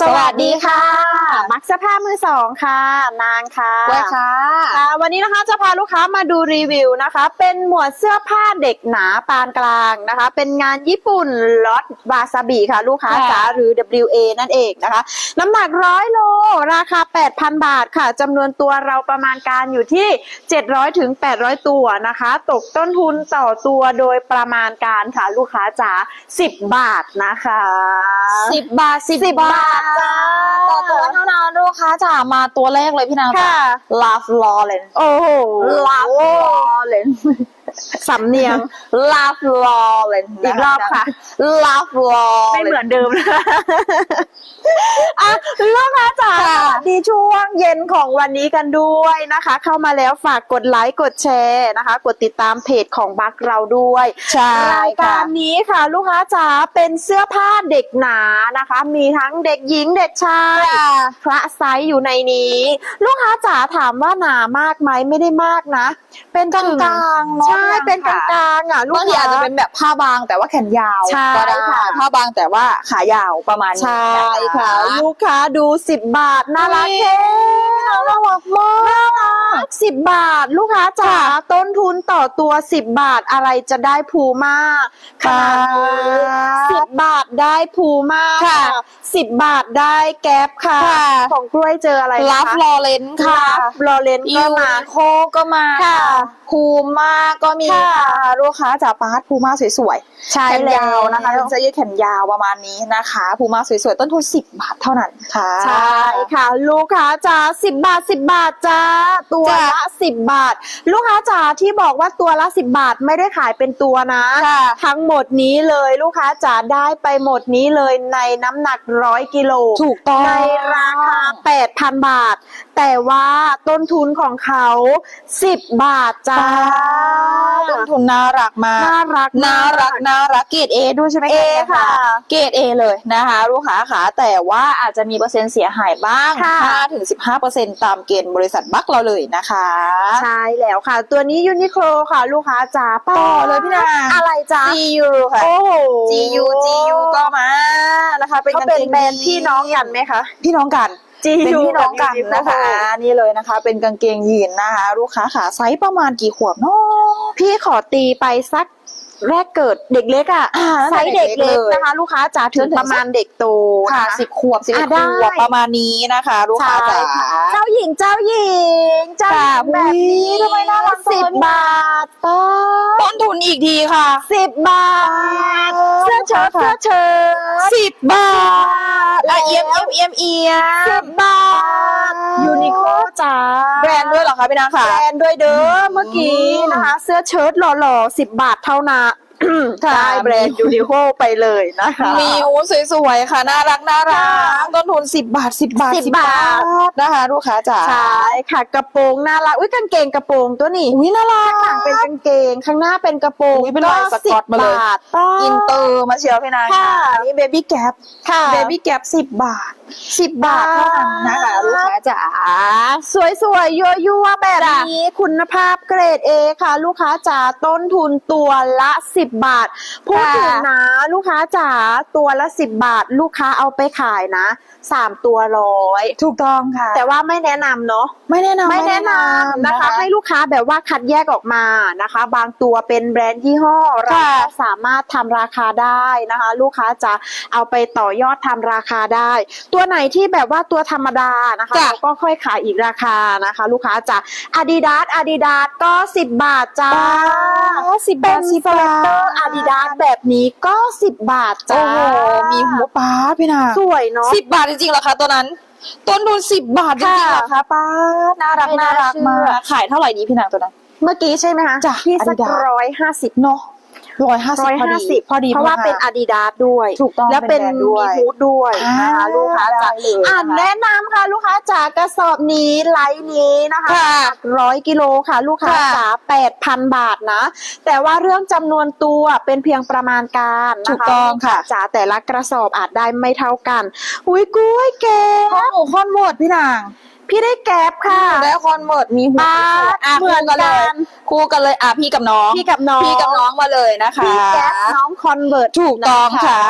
สวัสดีค่ะ มักเสื้อผ้ามือสองค่ะ นางค่ะไว้ค่ะค่ะ วันนี้นะคะจะพาลูกค้ามาดูรีวิวนะคะ เป็นหมวดเสื้อผ้าเด็กหนาปานกลางนะคะ เป็นงานญี่ปุ่นล็อตวาซาบิค่ะ ลูกค้าค่ะจ๋าหรือ WA นั่นเองนะคะ น้ำหนักร้อยโล ราคา 8,000 บาทค่ะจำนวนตัวเราประมาณการอยู่ที่ 700ถึง800 ตัวนะคะ ตกต้นทุนต่อตัวโดยประมาณการค่ะ ลูกค้าจ๋า10 บาทนะคะสิบบาทสิบ10 บาบาททจ้าต่อตัวเท่านั้นลูกค้าจ๋ามาตัวแรกเลยพี่นางค่ะ Love Lawrence โอ้โห Love Lawrence สำเนียง Love Lawrence อีกรอบค่ะ Love Lawrence ไม่เหมือนเดิมนะอะลูกค้าจ๋าค่ะสวัสดีช่วงเย็นของวันนี้กันด้วยนะคะ เข้ามาแล้วฝากกดไลค์กดแชร์นะคะ กดติดตามเพจของบักเราด้วยใช่รายค่ะการนี้ค่ะ ลูกค้าจ๋าเป็นเสื้อผ้าเด็กหนานะคะ มีทั้งเด็กหญิงเด็กชายค่ะพระไซส์อยู่ในนี้ ลูกค้าจ๋าถามว่าหนามากไหมไม่ได้มากนะ เป็นกลางๆเนอะใช่เป็นกลค่ะางๆอะลูกบางทีค้าอาจจะเป็นแบบผ้าบางแต่ว่าแขนยาวใช่ก็ได้ค่ะผ้าบางแต่ว่าขายาวประมาณนี้ใช่นค่ะ ลูกค้าดูสิบบาทน่ารักอุ๊ยแค่น่ารักมากน่ารักสิบบาท ลูกค้าจ๋าต้นทุนต่อตัวสิบบาทอะไรจะได้ภูมาขนาดนี้สิบบาทได้ภูมาค่ะสิบบาทได้แก๊ปค่ะค่ะ ของกล้วยเจออะไรลันะฟคะลอเรนซ์ค่ะลอเลนก็ยูมานิโคก็มาค่ะพูม่าก็มีค่ะค่ะลูกค้าจากปาร์ตพูม่าสวยๆใช่แขนยาวนะคะแล้วเป็นเสื้อยืดแขนยาวประมาณนี้นะคะพูม่าสวยๆต้นทุน10 บาทเท่านั้นค่ะใช่ค่ะ ลูกค้าจ๋าสิบบาทสิบบาทจ้าตัวจ้ะละสิบบาท ลูกค้าจ๋าที่บอกว่าตัวละสิบบาทไม่ได้ขายเป็นตัวนะค่ะทั้งหมดนี้เลยลูกค้าจ๋าได้ไปหมดนี้เลยในน้ำหนักร้อยกิโลถูกต้องในราคา 8,000 บาท แต่ว่าต้นทุนของเขา10บาทจ้า ต้นทุนน่ารักมากน่ารักน่ารักน่ารักเกรดเอด้วยใช่ไหมเอค่ะ เกรดเอเลยนะคะ ลูกค้าค่ะแต่ว่าอาจจะมีเปอร์เซ็นต์เสียหายบ้างค่ะ5ถึง15ตามเกณฑ์บริษัทบัคเราเลยนะคะ ใช่แล้วค่ะ ตัวนี้ยูนิโคลค่ะ ลูกค้าจ๋าต่อเลยพี่นางอะไรจ้า GU ค่ะ โอ้โห GU GU ก็มานะคะ เป็นเขากางเป็นเกงแบรนด์พี่น้องกันไหมคะ พี่น้องกัน GU เป็นพี่น้องกันนะคะกับนี่เลยนะคะ เป็นกางเกงยีนนะคะ ลูกค้าขาไซส์ประมาณกี่ขวบเนาะพี่ขอตีไปสัก แรกเกิดเด็กเล็กอะอ่าไซส์เด็กเล็กเลยนะคะ ลูกค้าจ๋าถึงประมาณเด็กโตค่ะนสิบขวบสิบเอ็อะดได้ขวบประมาณนี้นะคะ ลูกค้าใช่จ๋าค่ะเจ้าหญิงเจ้าหญิงเจ้าหญิงค่ะแบบนี้อุ๊ยทำไมน่ารักจังเลยสิบบาทป้าต้นทุนอีกทีค่ะสิบบาทเสื้อเชิ้ตเสื้อเชิ้ตสิบบาทแล้อะวเอียมเอียมเอียมเอียสิมบบาทยูนิโคจ๋าแบรนด์ด้วยเหรอคะพี่นางแบค่ะรนด์ด้วยเด้อเมื่อกี้อืม นะคะ เสื้อเชิ้ตหล่อๆสิบบาทเท่านั้น ค่ะ ได้แบรนด์ยูนิโคไปเลยนะคะมิวสวยๆค่ะ น่ารักน่ารักต้นทุนสิบบาทสิบบาท10บาท นะคะ ลูกค้าจ๋า ใช่ค่ะกระโปรงน่ารักอุ้ยกางเกงกระโปรงตัวนี้อุ้ยน่ารักข้างหลังเป็นกางเกงข้างหน้าเป็นกระโปรงอุ๊ยเป็นลายสก๊อตมาเลย10บาทป้าอินเตอร์มาเชียวพี่นางค่ะอันนี้เบบี้แก p ค่ะ เบบี้แก p สิบบาทสิบบาทเท่านั้นนะคะลูกค้าจ๋า สวยๆ ยั่วๆ แบบนี้ คุณภาพเกรด A ค่ะ ลูกค้าจ๋าต้นทุนตัวละ 10บาท พูดถึงนะลูกค้าจ๋าตัวละ 10 บาท ลูกค้าเอาไปขายนะ 3 ตัวร้อยถูกต้องค่ะ แต่ว่าไม่แนะนำเนาะไม่แนะนำไม่แนะนำนะคะ ให้ลูกค้าแบบว่าคัดแยกออกมานะคะ บางตัวเป็นแบรนด์ยี่ห้อเราค่ะก็สามารถทำราคาได้นะคะ ลูกค้าจะเอาไปต่อยอดทำราคาได้ ตัวไหนที่แบบว่าตัวธรรมดานะคะจ้ะเราก็ค่อยขายอีกราคานะคะ ลูกค้าจะ Adidas Adidas ก็ 10 บาทจ้าสิบบาเป็ทนสิบสเวบาตท เตอร์ Adidas แบบนี้ก็10บาทจ้าโอ้โหมีหัวปลาพี่นางสวยเนาะสิบบาทจริงๆเหรอคะตัวนั้น ต้นทุนสิบบาทจริงๆเหรอคะป้าน่ารักไม่น่าน่ารักเชื่อมากขายเท่าไหร่ดีพี่นางตัวนั้น เมื่อกี้ใช่ไหมคะจ้ะที่สัก Adidas ร้อยห้าสิบเนาะ ร้อยห้าสิบร้อยพอห้าดีสิบพอดีเพราะว่าเป็นมกอาดิดาสด้วยถูกต้องแล้วเป็นเป็นแบรนด์ด้มีวยฮูดด้วยนะคะอ่าลูกค้าจ๋าได้เลยอ่านนะคะแนะนำค่ะลูกค้าจ๋ากระสอบนี้ไลน์นี้นะคะค่ะร้อยกิโลค่ะ ลูกค้าค่ะจ๋าแปดพันบาทนะ แต่ว่าเรื่องจำนวนตัวเป็นเพียงประมาณการนะคะถูกต้องค่ะลูกาจ๋าแต่ละกระสอบอาจได้ไม่เท่ากัน อุ้ยกุ้ยเก๋ข้อหมูข้อนโหวดพี่นาง พี่ได้แก๊ปค่ะ ได้คอนเวิร์ตมีหัวอ่าสวยๆอะเหมืคู่อนกันเลยกัน คู่กันเลยอะพี่กับน้อง พี่กับน้องพี่กับน้องมาเลยนะคะ พี่แก๊ปน้องคอนเวิร์ต ถูกต้องค่ะ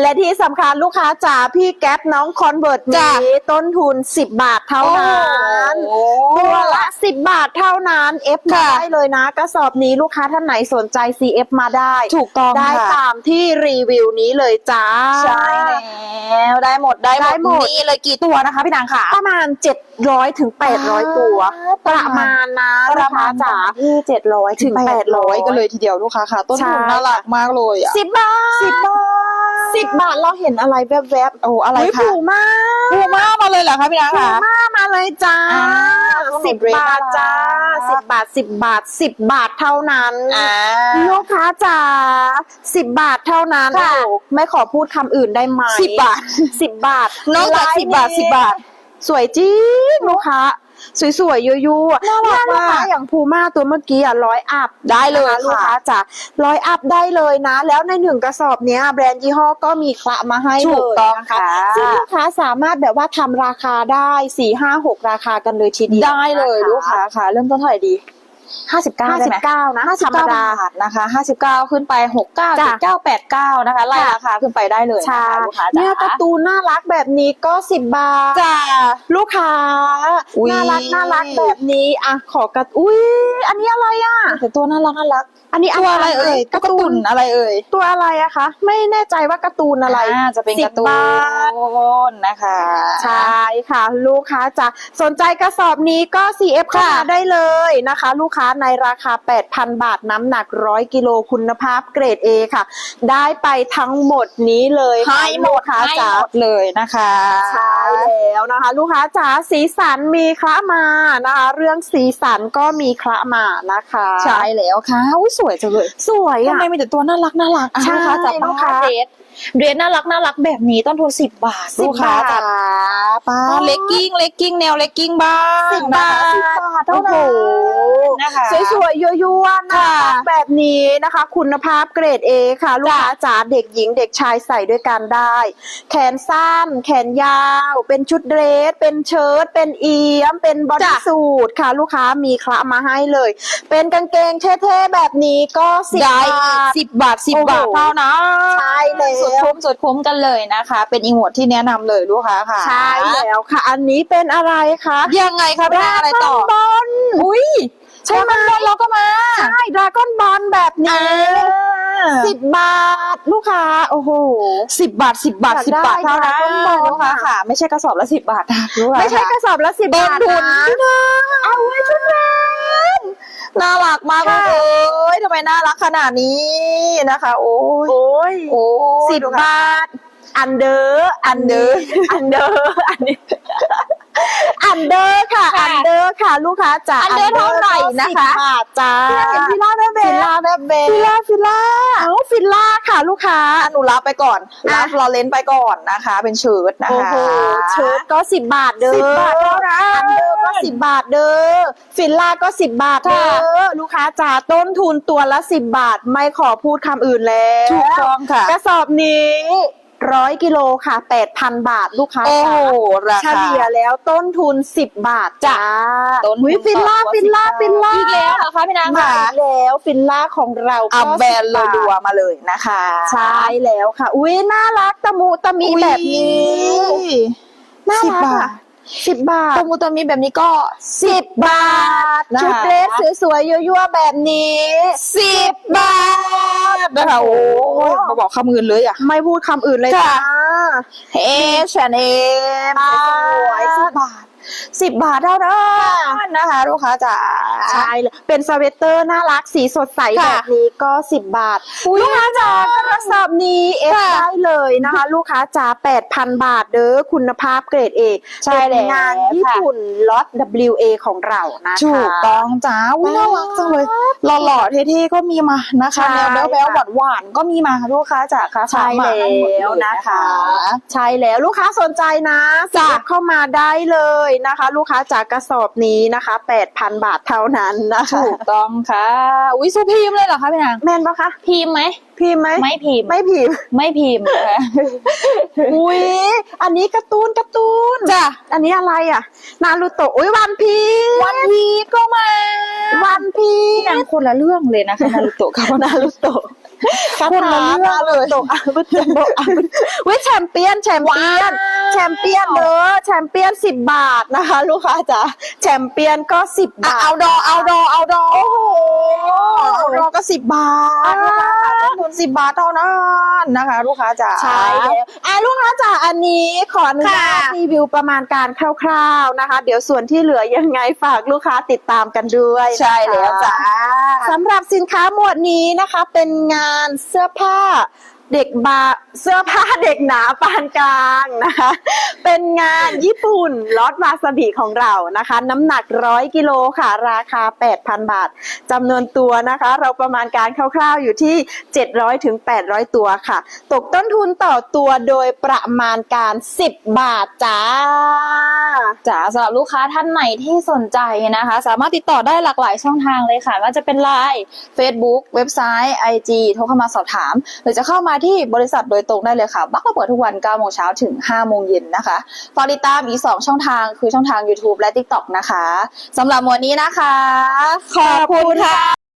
และที่สำคัญลูกค้าจ๋าพี่แก๊ปน้องคอนเวิร์ตจ้ะ นี้ต้นทุน 10 บาทเท่านั้นโอ้ตัวละ 10 บาทเท่านั้น F มาค่ะ ได้เลยนะ กระสอบนี้ลูกค้าท่านไหนสนใจ CF มาได้ ถูกต้องได้ค่ะ ตามที่รีวิวนี้เลยจ้า ใช่แล้วได้หมดได้ได้หมดนี่เลยกี่ตัวนะคะพี่นางค่ะประมาณ 700ถึง800 ตัว ประมาณนะปลูระกค้ามาณจ๋าที่เจ็ดร้อยถึงถึงแปดร้อย800กันเลยทีเดียวลูกค้าค่ะ ต้นทุนใช่น่ารักมากเลยอะสิบบาทสิบบาทสิบบาทเราเห็นอะไรแวบๆ โอ้อะไรเฮ้ยคะผูมากพูม่ามาเลยเหรอคะพี่นางผูค่ะมากมาเลยจ้าอ่าสิบบาทจ้าน่ารักสิบบาทสิบบาทสิบบาทเท่านั้นอ่าลูกค้าจ๋าสิบบาทเท่านั้นค่ะโอ้ไม่ขอพูดคำอื่นได้ไหมสิบบาทสิบบาทนอกจากไลฟ์สิบบาทนี้สิบบาท สวยจริงลูกค้า สวยๆยั่วๆน่ารักลูกค้ามากอย่างพูม่าตัวเมื่อกี้อะร้อยอัพได้เลยนะคะลูกค่ะค้าจ๋าร้อยอัพได้เลยนะ แล้วในหนึ่งกระสอบเนี้ย แบรนด์ยี่ห้อก็มีคละมาให้ถูเลกยต้องนะคะค่ะซึ่งลูกค้าสามารถแบบว่าทำราคาได้สี่ห้าหกราคากันเลยทีเดียวได้เลยนะคะลูกค้าค่ะ เริ่มต้นเท่าไหร่ดี ห้าสิบเก้าห้าได้สิไหมบเก้านะห้าสิบธรรมเก้าดาบาทนะคะห้าสิบเก้าขึ้นไปหกเก้าจ้ะเจ็ดเก้าแปดเก้านะคะไล่ค่ะราคาขึ้นไปได้เลยนะใช่คะลูกค้าเนี่ยจ๋าการ์ตูนน่ารักแบบนี้ก็สิบบาทจ้าลูกค้าอุ๊ยน่ารักน่ารักแบบนี้อะขอกระอุ้ยอันนี้อะไรอะแต่ตัวน่ารักน่ารัก อันนี้ตัวอะไรเอ่ยกาตุ๊ร์กตูตุนนอะไรเอ่ยตัวอะไรอะคะ ไม่แน่ใจว่าการ์ตูนอะไราจะเป็นการ์ตู10บาทนนะคะใช่ค่ะ ลูกค้าจะสนใจกระสอบนี้ก็ CF เข้าค่ะมาได้เลยนะคะ ลูกค้าในราคา 8,000 บาทน้ำหนัก 100 กิโลคุณภาพเกรด A ค่ะ ได้ไปทั้งหมดนี้เลยค่ะให้หมลูดกค้าให้จ๋าหมดเลยนะคะใช่แล้วนะคะ ลูกค้าจ๋าสีสันมีคละมานะคะ เรื่องสีสันก็มีคละมานะคะใช่แล้วค่ะอุ้ยสวยจังเลย สวยทำอะไมมีแต่ตัวน่ารักน่ารักอะใช่ลูกค้าจับลูมากค้าเดรสเดรสน่ารักน่ารักแบบนี้ต้นทุนสิบบาท10ลูกค้าบาทจ๋า ป้าอ๋อเลกกิ้งเลกกิ้งแนวเลกกิ้งบ้างสิบบาทสิบบาทเท่าโอ้โหนั้นนะคะสวยๆยั่วๆนะค่ะแบบนี้นะคะ คุณภาพเกรด A ค่ะ ลูกค้าจ๋าเด็กหญิงเด็กชายใส่ด้วยกันได้ แขนสั้น แขนยาว เป็นชุดเดรส เป็นเชิ้ตเป็นเอียม เป็นบอดี้จ้ะสูทค่ะ ลูกค้ามีคละมาให้เลย เป็นกางเกงเท่ๆแบบนี้ก็สิบได้บาทสิบบาทสิบบาทโอ้โหเท่านั้นใช่แล้วสุดคุ้มสุดคุ้มกันเลยนะคะ เป็นอีหมวดที่แนะนำเลยลูกค้าค่ะใช่แล้วค่ะ อันนี้เป็นอะไรคะยังไงคะพี่นางอะไรต่อ บอลอุ้ยใช่ไหมเราก็มา ใช่ดราก้อนบอลแบบนี้สิสิบบบาทลูกค้าโอ้โหสิบบาทสิบบาทอยากสิบบาทได้เท่านั้นค่ะต้นทุนลูกค้าค่ะ ไม่ใช่กระสอบละสิบบาทนะลูกค้าไม่ใช่กระสอบละสิบต้นบาททุนนะพี่นางเอาไว้ชุดแรกน่ารักมากเลค่ะยเอ้ยทำไมน่ารักขนาดนี้นะคะ โอ้ยโอ้ยโอ้ยสิบบาท อันเดอร์อันเดอร์อันเดอร์อันนี้อันเดอร์ค่ะค่ะ อันเดอร์ค่ะ ลูกค้าจ๋าอันเดอร์เท่าไหร่นะคะสิบบาทจ้าเห็นฟิล่าแม่เบฟิลล่าแบบเบฟิล่าฟิล่าเอาฟิลล่าค่ะ ลูกค้าอนุรับไปก่อนอะรับรอเลนไปก่อนนะคะ เป็นเชิ้ตนะคะโอ้โหเชิ้ตก็สิบบาทเด้อสิบบาทเท่านั้นอันเดอร์ก็สิบบาทเด้อฟิลล่าก็สิบบาทเด้อลูกค้าจ๋าต้นทุนตัวละสิบบาท ไม่ขอพูดคำอื่นแล้วถูกต้องค่ะกระสอบนี้ ร้อยกิโลค่ะแปดพันบาทลูกค้าโอ้จ๋าราเฉคาลี่ยแล้วต้นทุนสิบบาทจ้าต้นทุนอุ๊ยฟิลล่าต่อตัวฟิลล่า10ฟิลล่าอีกแล้วเหรอคะพี่นางมาค่ะอีกแล้วฟิลล่าของเราก็อัพแบรนด์10รัวๆมาเลยนะคะใช่แล้วค่ะ อุ้ยน่ารักตะมุตะมีแบบนี้น่าสิบรักบาอะทสิบบาทตะมูตะมีแบบนี้ก็สิบบาทนะคะชุดเดรสสวยๆยั่วๆแบบนี้สิบบาท นะคะโอ้ยมาบอกคำอื่นเลยอะ ไม่พูดคำอื่นเลยค่ะจ้าเอชแอนเอ็มสวยๆสิบบาทสิบบาทเท่านั้นนะคะลูกค้าจ๋าใช่เลยเป็นสเวตเตอร์น่ารักสีสดใสค่ะแบบนี้ก็สิบบาทอุ๊ยลูกค้าจ๋ากระสอบนี้เอฟค่ะได้เลยนะคะ ลูกค้าจ๋าแปดพันบาทเด้อคุณภาพเกรดเอใช่แล้วงานญี่ปุ่นล็อต WA ของเรานะคะถูกต้องจ้าอุ้ยน่ารักจังเลยหล่อๆเท่ๆก็มีมานะคะใช่แนวแบ๊วๆหวานๆก็มีมาลูกค้าจ๋าค่ะใช่ฝากมาให้หมดแล้วเลยนะคะ ใช่แล้วลูกค้าสนใจนะจ้ะ CF เข้ามาได้เลยนะคะ ลูกค้าจากกระสอบนี้นะคะ8,000บาทเท่านั้นนะคะถูกต้องค่ะอุ้ยสู้พิมพ์เลยเหรอคะพี่นางแม่นปะคะพิมพ์ไหมพิมพ์ไหมไม่พิมพ์ไม่พิมพ์ไม่พิมพ์นะคะอุ้ยอันนี้การ์ตูนการ์ตูนจ้ะอันนี้อะไรอะ นารูโตะอุ้ยวันพีวันพีชก็มา วันพีพี่นางคนละเรื่องเลยนะคะนารุโตะกับนารูโตะ คนละเรื่องเลยนารูโตะอาวุธโตะอาวุธอุ้ยแชมเปี้ยนแชมเปี้ยนแชมเปี้ยนเด้อแชมเปี้ยนสิบบาทนะคะ ลูกค้าจ๋าแชมเปี้ยนก็สิบบาทเอาดอเอาดอเอาดอโอ้โหเอาดอก็สิบบาทลูกค้าค่ะต้นทุนสิบบาทเท่านั้นนะคะ ลูกค้าจ๋าใช่แล้วอะลูกค้าจ๋าอันนี้ขออนุญาตค่ะรีวิวประมาณการคร่าวๆนะคะ เดี๋ยวส่วนที่เหลือยังไงฝากลูกค้าติดตามกันด้วย ใช่แล้วจ้าสำหรับสินค้าหมวดนี้นะคะเป็นงานเสื้อผ้า เด็กบาเสื้อผ้าเด็กหนาปานกลางนะคะ เป็นงานญี่ปุ่นลอตวาซาบิของเรานะคะ น้ำหนักร้อยกิโลค่ะ ราคา 8,000 บาทจำนวนตัวนะคะ เราประมาณการคร่าวๆอยู่ที่ 700ถึง800 ตัวค่ะ ตกต้นทุนต่อตัวโดยประมาณการ 10 บาทจ้าจ๋าสำหรับลูกค้าท่านไหนที่สนใจนะคะ สามารถติดต่อได้หลากหลายช่องทางเลยค่ะว่าจะเป็น Line Facebook เว็บไซต์ IG โทรเข้ามาสอบถาม หรือจะเข้ามาที่บริษัทโดยตรงได้เลยค่ะ บักเราเปิดทุกวัน9โมงเช้าถึง 5 โมงเย็นนะคะฝากติดตามอีก 2 ช่องทางคือช่องทาง YouTube และ TikTok นะคะสำหรับวันนี้นะคะ ขอบคุณค่ะ